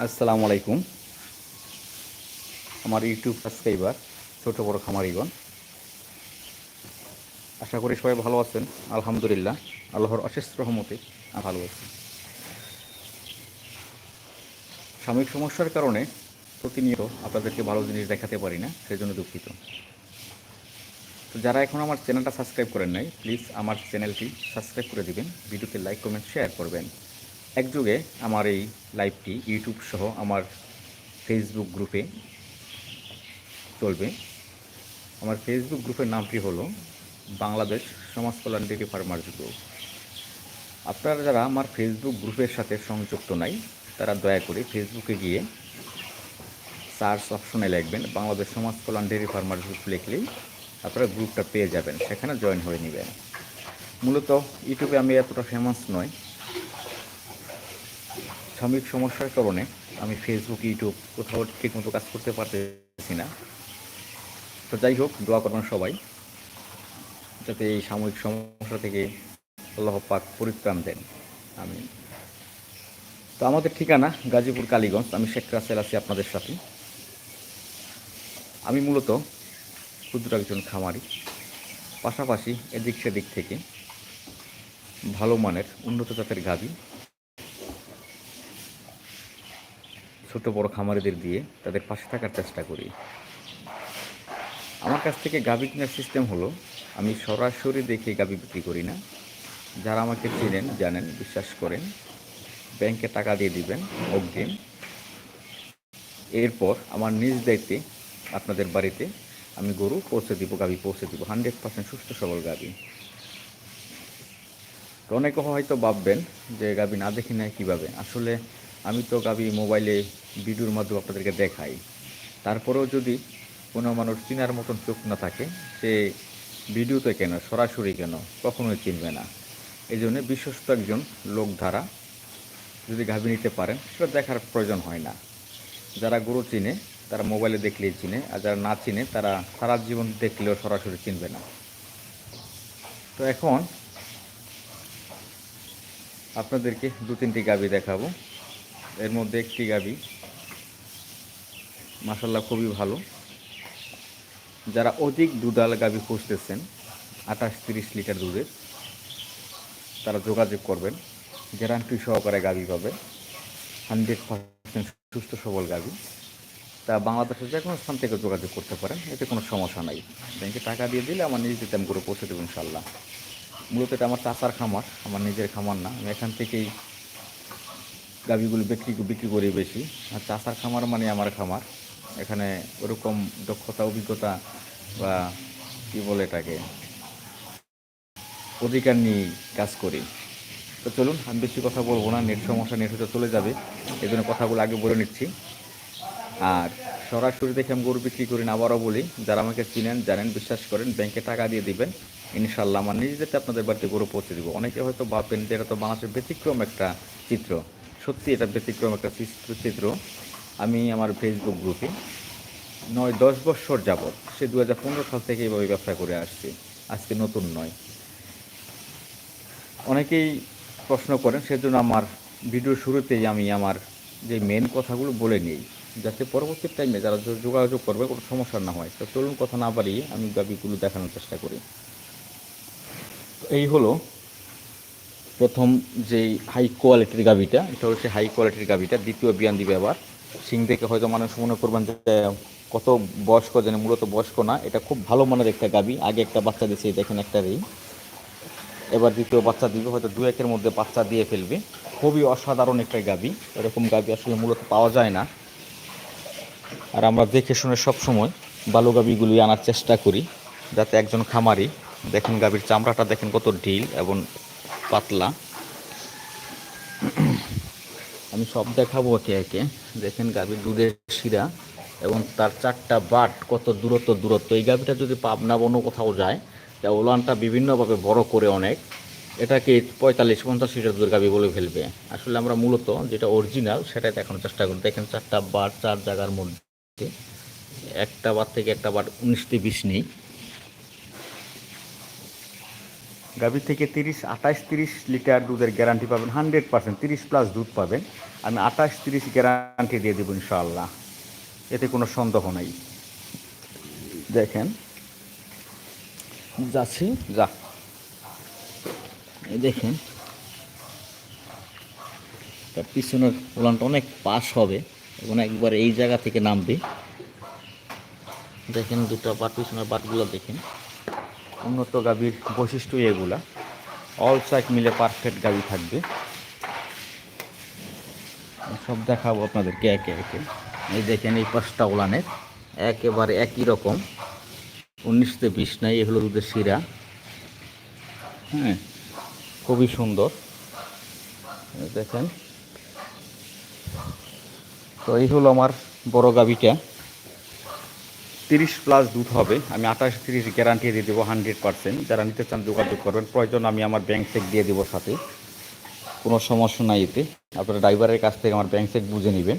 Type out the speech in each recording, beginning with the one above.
আসসালামু আলাইকুম। আমার ইউটিউব সাবস্ক্রাইবার, ছোট বড় খামারিগণ। আশা করি সবাই ভালো আছেন। আলহামদুলিল্লাহ, আল্লাহর অশেষ রহমতে ভালো আছি। সাময়িক সমস্যার কারণে প্রতিনিয়ত আপনাদেরকে ভালো জিনিস দেখাতে পারি না, সেজন্য দুঃখিত। তো যারা এখন আমার চ্যানেলটা সাবস্ক্রাইব করেন নাই, প্লিজ আমার চ্যানেলটি সাবস্ক্রাইব করে দিবেন, ভিডিওতে লাইক, কমেন্ট, শেয়ার করবেন। একযোগে আমার এই লাইভটি ইউটিউব সহ আমার ফেসবুক গ্রুপে চলবে। আমার ফেসবুক গ্রুপের নামটি হলো বাংলাদেশ সমাজ কল্যাণ ডেরি ফার্মার্স গ্রুপ আপনারা যারা আমার ফেসবুক গ্রুপের সাথে সংযুক্ত নাই, তারা দয়া করে ফেসবুকে গিয়ে সার্চ অপশনে লিখবেন, বাংলাদেশ সমাজ কল্যাণ ডেরি ফার্মার্স গ্রুপ লিখলেই আপনারা গ্রুপটা পেয়ে যাবেন, সেখানে জয়েন হয়ে নেবেন। মূলত ইউটিউবে আমি এতটা ফেমাস নয় সাময়িক সমস্যার কারণে আমি ফেসবুক ইউটিউব কোথাও ঠিকমতো কাজ করতে পারতেছি না। তো যাই হোক, দোয়া করবেন সবাই, যাতে এই সাময়িক সমস্যা থেকে আল্লাহ পাক পরিত্রাণ দেন। আমি তো আমাদের ঠিকানা গাজীপুর কালীগঞ্জ। আমি শেখ রাসেল আছি আপনাদের সাথে। আমি মূলত ক্ষুদ্র একজন খামারি। পাশাপাশি এদিক সেদিক থেকে ভালো মানের উন্নত জাতের গাভী। ছোট বড় খামারিদের দিয়ে তাদের পাশে থাকার চেষ্টা করি। আমার কাছ থেকে গাভী কেনার সিস্টেম হলো, আমি সরাসরি দেখে গাভী বিক্রি করি না। যারা আমাকে চেনেন, জানেন, বিশ্বাস করেন, ব্যাংকে টাকা দিয়ে দিবেন অগ্রিম এরপর আমার নিজ দায়িত্বে আপনাদের বাড়িতে আমি গরু পৌঁছে দিব, গাভী পৌঁছে দিব, হান্ড্রেড পার্সেন্ট সুস্থ, সবল গাভী। অনেকে হয়তো ভাববেন যে গাভী না দেখি নেয় কীভাবে? আসলে আমি তো গাভী মোবাইলে ভিডিওর মাধ্যমে আপনাদেরকে দেখাই। তারপরেও যদি কোনো মানুষ চিনার মতন চোখ না থাকে, সে ভিডিওতে কেন, সরাসরি কেন, কখনোই চিনবে না। এই জন্য বিশ্বস্ত একজন লোক ধারা যদি গাভী নিতে পারেন, সেটা দেখার প্রয়োজন হয় না। যারা গরু চিনে, তারা মোবাইলে দেখলেই চিনে, আর যারা না চিনে, তারা সারা জীবন দেখলেও সরাসরি চিনবে না। তো এখন আপনাদেরকে দু তিনটি গাভী দেখাবো। এর মধ্যে একটি গাভী মাসাল্লাহ খুবই ভালো। যারা অধিক দুধাল গাভী খুঁজতেছেন, আঠাশ তিরিশ লিটার দুধের, তারা যোগাযোগ করবেন। গ্যারান্টি সহকারে গাভী পাবে হান্ড্রেড পার্সেন্ট সুস্থ সবল গাভী তা বাংলাদেশের যে কোনো স্থান থেকে যোগাযোগ করতে পারেন, এতে কোনো সমস্যা নাই। ব্যাংকে টাকা দিয়ে দিলে আমার নিজে দিতে আমি করে পৌঁছে দেবো ইনশাল্লাহ মূলত এটা আমার চাচার খামার, আমার নিজের খামার না। আমি এখান থেকেই গাভিগুলো বিক্রি বিক্রি করি বেশি। আর চাষার খামার মানে আমার খামার। এখানে ওরকম দক্ষতা, অভিজ্ঞতা বা কি বলে এটাকে? অধিকার নিয়ে কাজ করি। তো চলুন, আমি বেশি কথা বলব না, নেট সমস্যা, নেট হতে চলে যাবে। এই জন্য কথাগুলো আগে বলে নিচ্ছি। আর সরাসরি দেখে আমি গরু বিক্রি করি না, আবারও বলি, যারা আমাকে চিনেন, জানেন, বিশ্বাস করেন, ব্যাংকে টাকা দিয়ে দিবেন ইনশাল্লাহ আমার নিজেদের আপনাদের বাড়িতে গরু পৌঁছে দিব। অনেকে হয়তো ভাববেন যে এটা তো বাংলাদেশের ব্যতিক্রম একটা চিত্র। সত্যি এটা ব্যতিক্রম একটা চিত্র আমি আমার ফেসবুক গ্রুপে নয়, দশ বছর যাবৎ, সে দু হাজার পনেরো সাল থেকে এইভাবে ব্যবসা করে আসছে। আজকে নতুন নয়। অনেকেই প্রশ্ন করেন, সেজন্য আমার ভিডিওর শুরুতেই আমি আমার যে মেন কথাগুলো বলে নিই, যাতে পরবর্তী টাইমে যারা যোগাযোগ করবে, কোনো সমস্যা না হয়। তো চলুন কথা না বাড়িয়ে আমি গাবিগুলো দেখানোর চেষ্টা করি। এই হলো প্রথম যেই হাই কোয়ালিটির গাবিটা এটা হচ্ছে হাই কোয়ালিটির গাবিটা দ্বিতীয় বিয়ান দিবে আবার সিং দেখে হয়তো মানুষ মনে করবেন যে, কত বয়স্ক জানে, মূলত বয়স্ক না, এটা খুব ভালো মানের একটা গাবি আগে একটা বাচ্চা দিয়েছে দেখেন একটা রেই এবার দ্বিতীয় বাচ্চা দিবে, হয়তো দু একের মধ্যে বাচ্চা দিয়ে ফেলবে। খুবই অসাধারণ একটা গাবি এরকম গাবি আসলে মূলত পাওয়া যায় না। আর আমরা দেখে শুনে সব সময় ভালো গাবিগুলি আনার চেষ্টা করি, যাতে একজন খামারি, দেখেন গাবির চামড়াটা দেখেন কত ঢিল এবং পাতলা। আমি সব দেখাবো একে একে। দেখেন গাভীর দুধের শিরা এবং তার চারটা বাট কত দূরত্ব দূরত্ব। এই গাভীটা যদি পাবনা বন্য কোথাও যায়, তা ওলানটা বিভিন্নভাবে বড় করে অনেক। এটাকে পঁয়তাল্লিশ, পঞ্চাশ লিটার দুধের গাভী বলে ফেলবে। আসলে আমরা মূলত যেটা অরিজিনাল সেটাই দেখানোর চেষ্টা করি। দেখেন চারটা বাট চার জায়গার মধ্যে। একটা বার থেকে একটা বার উনিশটি বিশ নেই। গাভী থেকে তিরিশ আঠাশ তিরিশ লিটার দুধের গ্যারান্টি পাবেন হান্ড্রেড পার্সেন্ট তিরিশ প্লাস দুধ পাবেন। আমি আঠাশ তিরিশ গ্যারান্টি দিয়ে দেবো ইনশাআল্লাহ। এতে কোনো সন্দেহ নাই। দেখেন। যাচ্ছি। যা। এই দেখেন। তার পিছনের উলানটা অনেক পাশ হবে এবং একবার এই জায়গা থেকে নামবে। দেখেন দুটো পাট পিছনের পাটগুলো দেখেন। উন্নত গাভীর বৈশিষ্ট্য এগুলা। অল সাইড মিলে পারফেক্ট গাভী থাকবে। সব দেখাবো আপনাদেরকে একে একে। এই দেখেন, এই পাঁচটা উলানের একেবারে একই রকম। উনিশতে বিশ নাই এগুলো দুধের শিরা। হ্যাঁ খুবই সুন্দর। দেখেন। তো এই হলো আমার বড় গাবিটা তিরিশ প্লাস দুধ হবে। আমি আঠাশ তিরিশ গ্যারান্টি দিয়ে দেবো হান্ড্রেড পার্সেন্ট যারা নিতে চান যোগাযোগ করবেন। প্রয়োজন আমি আমার ব্যাংক চেক দিয়ে দেবো সাথে। কোনো সমস্যা নাই এতে। আপনারা ড্রাইভারের কাছ থেকে আমার ব্যাংক চেক বুঝে নেবেন।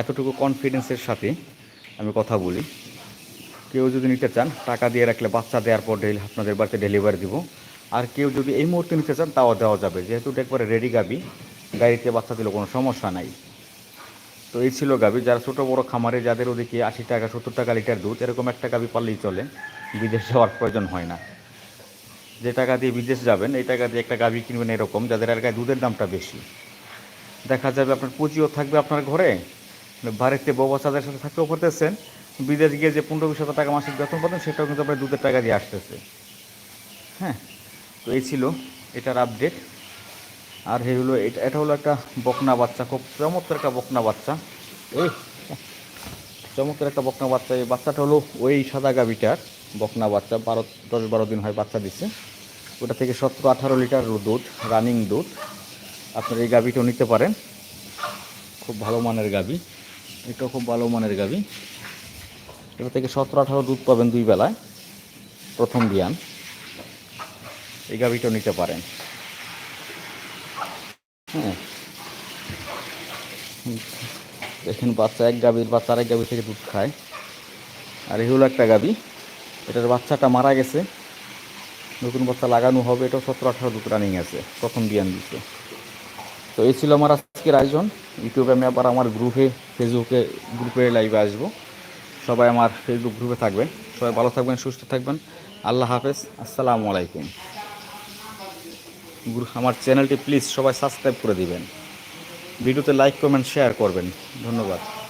এতটুকু কনফিডেন্সের সাথে আমি কথা বলি। কেউ যদি নিতে চান, টাকা দিয়ে রাখলে বাচ্চা দেওয়ার পর আপনাদের বাড়িতে ডেলিভারি দিব। আর কেউ যদি এই মুহূর্তে নিতে চান, তাও দেওয়া যাবে। যেহেতু একবারে রেডি গাবি, গাড়িতে বাচ্চা দিলে কোনো সমস্যা নাই। তো এই ছিল গাবি যারা ছোটো বড়ো খামারে, যাদের ওদিকে আশি টাকা, সত্তর টাকা লিটার দুধ, এরকম একটা গাবি পারলেই চলে। বিদেশ যাওয়ার প্রয়োজন হয় না। যে টাকা দিয়ে বিদেশ যাবেন, এই টাকা দিয়ে একটা গাবি কিনবেন এরকম, যাদের এলাকায় দুধের দামটা বেশি। দেখা যাবে আপনার পুঁজিও থাকবে আপনার ঘরে। বাড়িতে বউ বাচ্চাদের সাথে থাকতেও পারতেছেন। বিদেশ গিয়ে যে পনেরো বিশ হাজার টাকা মাসিক বেতন পাবেন, সেটাও কিন্তু আপনার দুধের টাকা দিয়ে আসতেছে। হ্যাঁ তো এই ছিল এটার আপডেট আর এই হলো, এটা এটা হলো একটা বকনা বাচ্চা, খুব চমৎকার একটা বকনা বাচ্চা। এই, চমৎকার একটা বকনা বাচ্চা। এই বাচ্চাটা হলো ওই সাদা গাবিটার বকনা বাচ্চা। বারো, দশ, বারো দিন হয় বাচ্চা দিচ্ছে। ওটা থেকে সতেরো, আঠারো লিটার দুধ, রানিং দুধ। আপনার এই গাবিটাও নিতে পারেন। খুব ভালো মানের গাবি এটাও খুব ভালো মানের গাবি এটা থেকে সতেরো, আঠারো দুধ পাবেন দুই বেলায়। প্রথম বিয়ান। এই গাবিটাও নিতে পারেন। হ্যাঁ বাচ্চা, এক গাভীর বাচ্চা, আরেক গাভীর থেকে দুধ খায়। আর এই হলো একটা গাভী। এটার বাচ্চাটা মারা গেছে। নতুন বাচ্চা লাগানো হবে। এটাও সতেরো, আঠারো দুধ রানিং আছে। প্রথম বিয়ান দিচ্ছে তো এই ছিল আমার আজকের আয়োজন। ইউটিউবে আমি আবার আমার গ্রুপে, ফেসবুকে গ্রুপে লাইভে আসব। সবাই আমার ফেসবুক গ্রুপে থাকবেন। সবাই ভালো থাকবেন, সুস্থ থাকবেন। আল্লাহ হাফেজ। আসসালামু আলাইকুম। আমার চ্যানেলটি প্লিজ সবাই সাবস্ক্রাইব করে দিবেন। ভিডিওতে লাইক কমেন্ট শেয়ার করবেন। ধন্যবাদ।